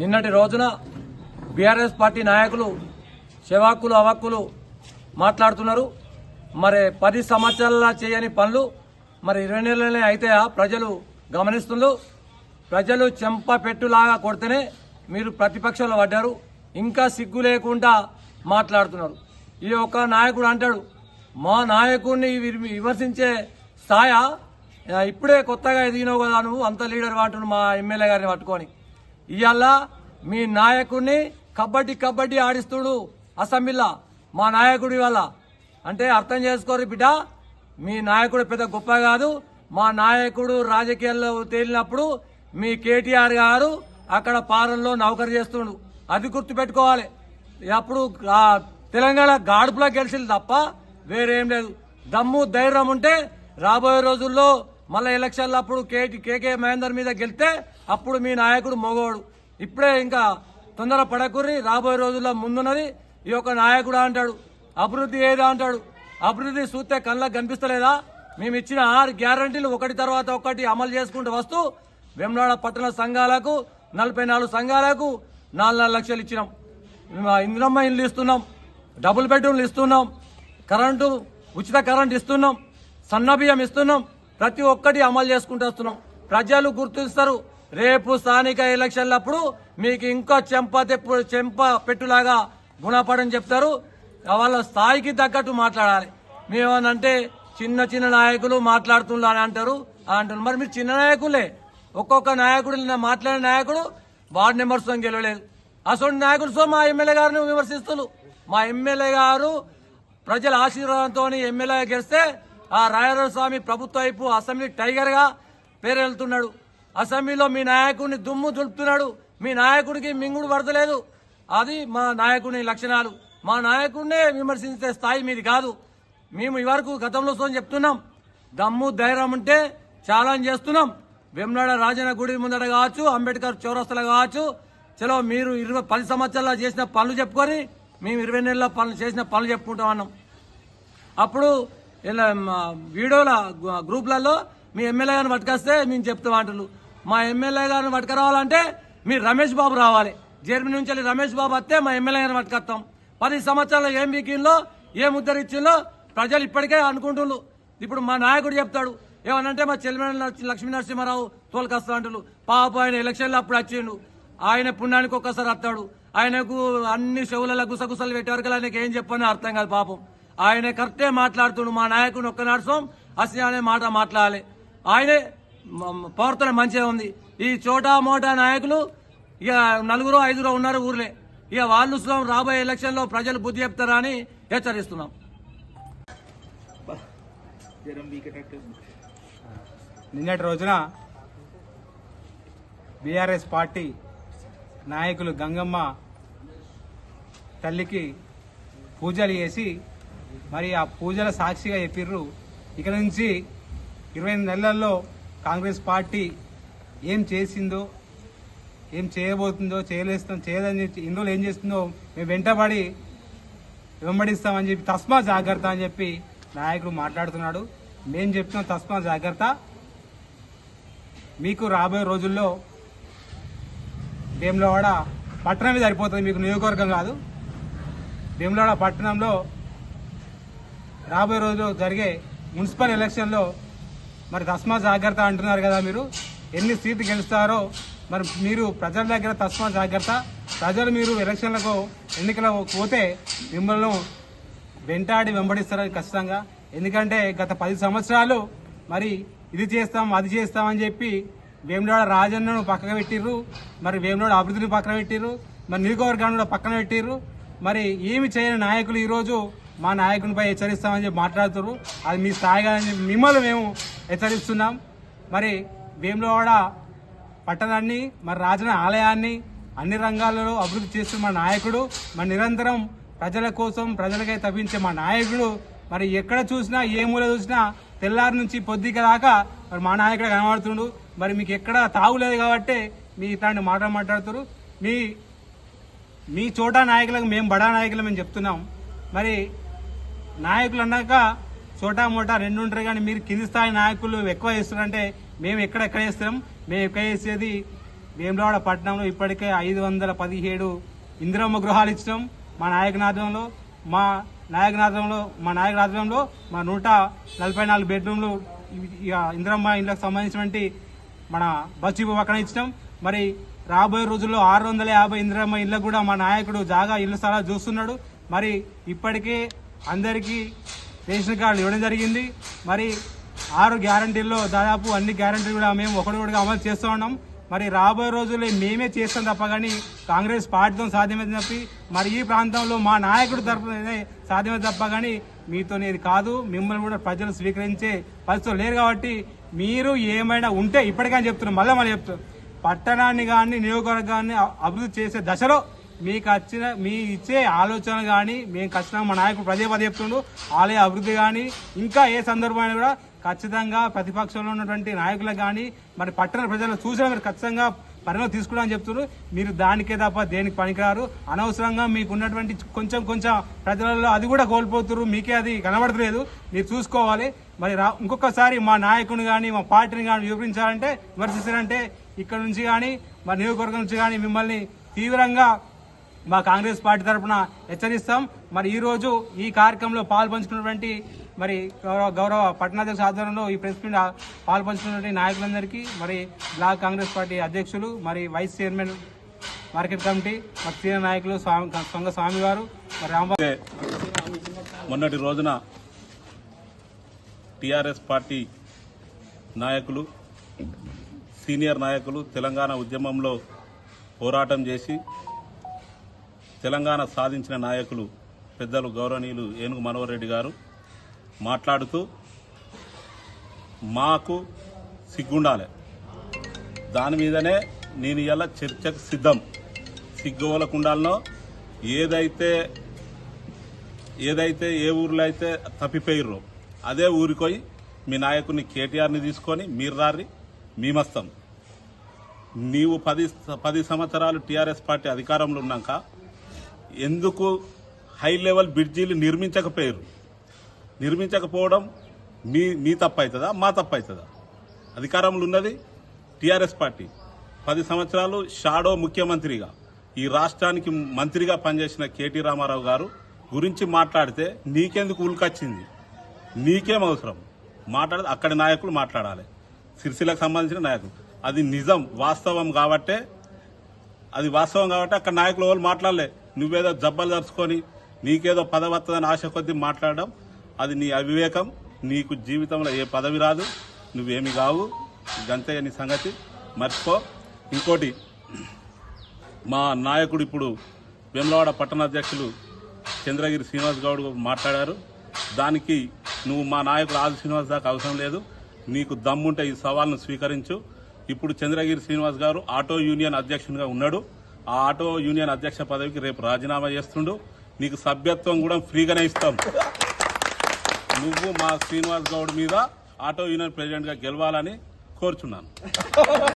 నిన్నటి రోజున BRS party నాయకులు శవాక్కులు అవక్కులు మాట్లాడుతున్నారు. మరి పది సంవత్సరాల చేయని పనులు మరి ఇరవై నెలలనే అయితే ప్రజలు గమనిస్తున్నారు ప్రజలు చెంప పెట్టులాగా కొడితేనే మీరు ప్రతిపక్షంలో పడ్డారు. ఇంకా సిగ్గు లేకుండా మాట్లాడుతున్నారు. ఈ ఒక్క నాయకుడు అంటాడు మా నాయకుడిని విమర్శించే స్థాయి ఇప్పుడే కొత్తగా ఎదిగినావు కదా నువ్వు అంత లీడర్ వాటును మా ఎమ్మెల్యే గారిని పట్టుకొని. ఇవాళ మీ నాయకుడిని కబడ్డీ కబడ్డీ ఆడిస్తుడు అసెంబ్లీలో. మా నాయకుడు ఇవాళ. అంటే అర్థం చేసుకోరు బిడ్డ. మీ నాయకుడు పెద్ద గొప్ప కాదు. మా నాయకుడు రాజకీయాల్లో తేలినప్పుడు మీ కేటీఆర్ గారు అక్కడ పాలనలో నౌకరు చేస్తుండు. అది గుర్తు పెట్టుకోవాలి అప్పుడు తెలంగాణ గాడుపులా గెలిచింది తప్ప వేరేం లేదు. దమ్ము ధైర్యం ఉంటే రాబోయే రోజుల్లో మళ్ళీ ఎలక్షన్లు అప్పుడు కేటీ కేకే మహేందర్ మీద గెలిస్తే అప్పుడు మీ నాయకుడు మొగోడు. ఇప్పుడే ఇంకా తొందర పడకుర్రి రాబోయే రోజుల్లో ముందున్నది ఈ యొక్క నాయకుడు అంటాడు. అభివృద్ధి ఏదా అంటాడు. అభివృద్ధి చూస్తే కళ్ళకు కనిపిస్తలేదా? మేము ఇచ్చిన ఆరు గ్యారంటీలు ఒకటి తర్వాత ఒకటి అమలు చేసుకుంటూ వస్తూ వెమ్నాడ పట్టణ సంఘాలకు నలభై నాలుగు సంఘాలకు నాలుగు నాలుగు లక్షలు ఇచ్చినాం. మేము ఇంద్రమ్మ ఇల్లు ఇస్తున్నాం. డబుల్ బెడ్రూమ్లు ఇస్తున్నాం. కరెంటు ఉచిత కరెంట్ ఇస్తున్నాం. సన్న బియ్యం ఇస్తున్నాం. ప్రతి ఒక్కటి అమలు చేసుకుంటూ వస్తున్నాం. ప్రజలు గుర్తిస్తారు. రేపు స్థానిక ఎలక్షన్లప్పుడు మీకు ఇంకా చెంప తెప్పు చెంప పెట్టులాగా గుణపడని చెప్తారు. వాళ్ళ స్థాయికి తగ్గట్టు మాట్లాడాలి. మేమనంటే చిన్న చిన్న నాయకులు మాట్లాడుతున్నారు అని అంటారు. అని అంటారు మరి మీరు చిన్న నాయకులే. ఒక్కొక్క నాయకుడు మాట్లాడిన నాయకుడు వార్డు నెంబర్స్ గెలవలేదు. అసలు సో మా ఎమ్మెల్యే గారిని విమర్శిస్తున్నారు. మా ఎమ్మెల్యే గారు ప్రజల ఆశీర్వాదంతో ఎమ్మెల్యే గెలిస్తే ఆ రాయరాజ స్వామి ప్రభుత్వ వైపు అసెంబ్లీ టైగర్గా పేరెళ్తున్నాడు. అసెంబ్లీలో మీ నాయకుడిని దుమ్ము దులుపుతున్నాడు. మీ నాయకుడికి మింగుడు పడతలేదు. అది మా నాయకుని లక్షణాలు. మా నాయకుడినే విమర్శించే స్థాయి మీది కాదు. మేము ఇవరకు గతంలో సో చెప్తున్నాం. దమ్ము ధైర్యం ఉంటే ఛాలెంజ్ చేస్తున్నాం. వెమ్నాడ రాజన గుడి ముందట కావచ్చు అంబేద్కర్ చౌరస్తలు కావచ్చు. చలో మీరు ఇరవై పది సంవత్సరాల చేసిన పనులు చెప్పుకొని మేము ఇరవై నెలల పనులు చేసిన పనులు చెప్పుకుంటాం అన్నాం అప్పుడు వీడియోల గ్రూప్లలో మీ ఎమ్మెల్యే గారిని పట్టుకొస్తే మేము చెప్తాం అంటున్నారు మా ఎమ్మెల్యే గారిని పట్టుకురావాలంటే మీరు రమేష్ బాబు రావాలి. జర్మనీ నుంచి వెళ్ళి రమేష్ బాబు వస్తే మా ఎమ్మెల్యే గారిని పట్టుకొస్తాం. పది సంవత్సరాలు ఏం వీకిందో ఏ ముద్ర ఇచ్చిందో ప్రజలు ఇప్పటికే అనుకుంటున్నారు. ఇప్పుడు మా నాయకుడు చెప్తాడు ఏమనంటే మా చెల్లిమేన లక్ష్మీ నరసింహారావు తోలుకొస్తా అంటున్నారు. పాప ఆయన ఎలక్షన్లో అప్పుడు వచ్చిండు. ఆయన పుణ్యానికి ఒక్కసారి వస్తాడు. ఆయనకు అన్ని చెవులలో గుసగుసలు పెట్టేవరకు ఆయనకి ఏం చెప్పని అర్థం కాదు పాపం. ఆయన కరెక్టే మాట్లాడుతుండు. మా నాయకుని ఒక్క నడుస్తాం అసలు అనే మాట మాట్లాడాలి. ఆయనే ప్రవర్తన మంచిగా ఉంది. ఈ చోటా మోటా నాయకులు ఇక నలుగురు ఐదుగురు ఉన్నారు ఊర్లే. ఇక వాళ్ళు సొం రాబోయే ఎలక్షన్లో ప్రజలు బుద్ధి చెప్తారా అని హెచ్చరిస్తున్నాం. నిన్నటి రోజున బీఆర్ఎస్ పార్టీ నాయకులు గంగమ్మ తల్లికి పూజలు చేసి మరి ఆ పూజల సాక్షిగా చెప్పిర్రు. ఇక నుంచి ఇరవై నెలల్లో కాంగ్రెస్ పార్టీ ఏం చేసిందో ఏం చేయబోతుందో చేయలేస్తాం చేయదని చెప్పి ఇన్ని రోజులు ఏం చేస్తుందో మేము వెంటబడి వెంబడిస్తామని చెప్పి తస్మా జాగ్రత్త అని చెప్పి నాయకుడు మాట్లాడుతున్నాడు. మేము చెప్తున్నాం తస్మా జాగ్రత్త. మీకు రాబోయే రోజుల్లో భీమలవాడ పట్టణమే సరిపోతుంది. మీకు నియోజకవర్గం కాదు. భీమలవాడ పట్టణంలో రాబోయే రోజుల్లో జరిగే మున్సిపల్ ఎలక్షన్లో మరి తస్మా జాగ్రత్త అంటున్నారు కదా మీరు. ఎన్ని సీట్లు గెలుస్తారో మరి మీరు ప్రజల దగ్గర తస్మా జాగ్రత్త. ప్రజలు మీరు ఎలక్షన్లకు ఎన్నికలకు పోతే మిమ్మల్ని వెంటాడి వెంబడిస్తారు ఖచ్చితంగా. ఎందుకంటే గత పది సంవత్సరాలు మరి ఇది చేస్తాం అది చేస్తాం అని చెప్పి వేములవాడ రాజన్నను పక్కన పెట్టిర్రు. మరి వేములవాడ అభివృద్ధిని పక్కన పెట్టిర్రు. మరి నియోజకవర్గాన్ని కూడా పక్కన పెట్టిర్రు. మరి ఏమి చేయని నాయకులు ఈరోజు మా నాయకునిపై హెచ్చరిస్తామని చెప్పి మాట్లాడుతున్నారు అది మీ స్థాయి కాదని మిమ్మల్ని మేము హెచ్చరిస్తున్నాం. మరి వేములవాడ పట్టణాన్ని మరి రాజన ఆలయాన్ని అన్ని రంగాలలో అభివృద్ధి చేస్తున్న మా నాయకుడు మరి నిరంతరం ప్రజల కోసం ప్రజలకై తప్పించే మా నాయకుడు మరి ఎక్కడ చూసినా ఏ మూల చూసినా తెల్లారి నుంచి పొద్దుక దాకా మరి మా నాయకుడు కనబడుతుండు. మరి మీకు ఎక్కడ తాగులేదు కాబట్టి మీ ఇట్లాంటి మాటలు మాట్లాడుతున్నారు మీ మీ చోటా నాయకులకు మేము బడా నాయకులు మేము చెప్తున్నాం. మరి నాయకులు అన్నాక చోటా మోటా రెండు ఉంటారు కానీ మీరు కింది స్థాయి నాయకులు ఎక్కువ చేస్తున్నారంటే మేము ఎక్కడ ఎక్కడ చేస్తున్నాం? మేము ఎక్కువ చేసేది? వేములవాడ పట్టణంలో ఇప్పటికే ఐదు వందల పదిహేడు ఇందిరమ్మ గృహాలు ఇచ్చినాం. మా నాయకనాథంలో మా నాయకనాథంలో మా నాయకనాథంలో మా నూట నలభై నాలుగు బెడ్రూమ్లు ఇక ఇందిరమ్మ ఇళ్ళకి సంబంధించినటువంటి మన బస్సు పక్కన ఇచ్చినాం. మరి రాబోయే రోజుల్లో ఆరు వందల యాభై ఇందిరమ్మ ఇళ్ళకు కూడా మా నాయకుడు జాగా ఇల్లు స్థలాలు చూస్తున్నాడు. మరి ఇప్పటికే అందరికీ రేషన్ కార్డులు ఇవ్వడం జరిగింది. మరి ఆరు గ్యారంటీల్లో దాదాపు అన్ని గ్యారంటీలు కూడా మేము ఒకటి అమలు చేస్తూ ఉన్నాం. మరి రాబోయే రోజుల్లో మేమే చేస్తాం తప్ప కానీ కాంగ్రెస్ పార్టీతో సాధ్యమైంది తప్పి మరి ఈ ప్రాంతంలో మా నాయకుడు తరఫున సాధ్యమైంది తప్ప కానీ మీతో ఇది కాదు. మిమ్మల్ని కూడా ప్రజలు స్వీకరించే పరిస్థితులు లేరు కాబట్టి మీరు ఏమైనా ఉంటే ఇప్పటికైనా చెప్తున్నాం. మళ్ళీ మళ్ళీ చెప్తున్నాం. పట్టణాన్ని కానీ నియోజకవర్గాన్ని అభివృద్ధి చేసే దశలో మీకు వచ్చిన మీ ఇచ్చే ఆలోచన కానీ మేము ఖచ్చితంగా మా నాయకుడు పదే పదే చెప్తుండు ఆలయ అభివృద్ధి కానీ ఇంకా ఏ సందర్భమైనా కూడా ఖచ్చితంగా ప్రతిపక్షంలో ఉన్నటువంటి నాయకులకు కానీ మరి పట్టణ ప్రజలు చూసిన మీరు ఖచ్చితంగా పరిణామం తీసుకున్నామని చెప్తున్నారు మీరు దానికే తప్ప దేనికి పనికిరారు? అనవసరంగా మీకు ఉన్నటువంటి కొంచెం కొంచెం ప్రజలలో అది కూడా కోల్పోతున్నారు మీకే అది కనబడట్లేదు మీరు చూసుకోవాలి. మరి రా ఇంకొకసారి మా నాయకుని కానీ మా పార్టీని కానీ వివరించాలంటే విమర్శించాలంటే ఇక్కడ నుంచి కానీ మా నియోజకవర్గం నుంచి కానీ మిమ్మల్ని తీవ్రంగా మా కాంగ్రెస్ పార్టీ తరఫున హెచ్చరిస్తాం. మరి ఈ రోజు ఈ కార్యక్రమంలో పాల్పంచుకున్నటువంటి మరి గౌరవ గౌరవ పట్టణాధ్యక్ష ఆధ్వర్యంలో ఈ ప్రెస్ మీట్ పాల్పంచుకున్నటువంటి నాయకులందరికీ మరి బ్లాక్ కాంగ్రెస్ పార్టీ అధ్యక్షులు మరి వైస్ చైర్మన్ మార్కెట్ కమిటీ మరి సీనియర్ నాయకులు స్వామి సొంగ స్వామి గారు మరి రాంబాబు మొన్నటి రోజున టీఆర్ఎస్ పార్టీ నాయకులు సీనియర్ నాయకులు తెలంగాణ ఉద్యమంలో పోరాటం చేసి తెలంగాణ సాధించిన నాయకులు పెద్దలు గౌరవనీయులు ఏనుగు మనోహర్ రెడ్డి గారు మాట్లాడుతూ మాకు సిగ్గుండాలి. దాని మీదనే నేను ఇలా చర్చకు సిద్ధం. సిగ్గువలకుండాలనో ఏదైతే ఏదైతే ఏ ఊర్లో అయితే తప్పిపోయిర్రో అదే ఊరికి పోయి మీ నాయకుడిని కేటీఆర్ని తీసుకొని మీరు రారి మేమస్తాం. నీవు పది పది సంవత్సరాలు టీఆర్ఎస్ పార్టీ అధికారంలో ఉన్నాక ఎందుకు హై లెవెల్ బ్రిడ్జీలు నిర్మించకపోయారు? నిర్మించకపోవడం మీ మీ తప్పు అవుతుందా మా తప్పు అవుతుందా అధికారంలో ఉన్నది టీఆర్ఎస్ పార్టీ. పది సంవత్సరాలు షాడో ముఖ్యమంత్రిగా ఈ రాష్ట్రానికి మంత్రిగా పనిచేసిన కేటీ రామారావు గారు గురించి మాట్లాడితే నీకెందుకు ఉల్కొచ్చింది? నీకేం అవసరం? మాట్లాడితే అక్కడి నాయకులు మాట్లాడాలి. సిరిసిలకు సంబంధించిన నాయకులు. అది నిజం వాస్తవం కాబట్టే అది వాస్తవం కాబట్టి అక్కడ నాయకులు వాళ్ళు మాట్లాడలే. నువ్వేదో జబ్బలు దరుచుకొని నీకేదో పదవి వస్తుందని ఆశ కొద్దీ మాట్లాడడం అది నీ అవివేకం. నీకు జీవితంలో ఏ పదవి రాదు నువ్వేమి కావు. గంతే నీ సంగతి. మర్చిపో. ఇంకోటి మా నాయకుడు ఇప్పుడు వేములవాడ పట్టణాధ్యక్షులు చంద్రగిరి శ్రీనివాస్ గౌడ్ మాట్లాడారు. దానికి నువ్వు మా నాయకుడు ఆది శ్రీనివాస్ దాకా అవసరం లేదు. నీకు దమ్ముంటే ఈ సవాల్ను స్వీకరించు. ఇప్పుడు చంద్రగిరి శ్రీనివాస్ గారు ఆటో యూనియన్ అధ్యక్షునిగా ఉన్నాడు. ఆ ఆటో యూనియన్ అధ్యక్ష పదవికి రేపు రాజీనామా చేస్తుండు. నీకు సభ్యత్వం కూడా ఫ్రీగానే ఇస్తాం. నువ్వు మా శ్రీనివాస్ గౌడ్ మీద ఆటో యూనియన్ ప్రెసిడెంట్గా గెలవాలని కోరుచున్నాను.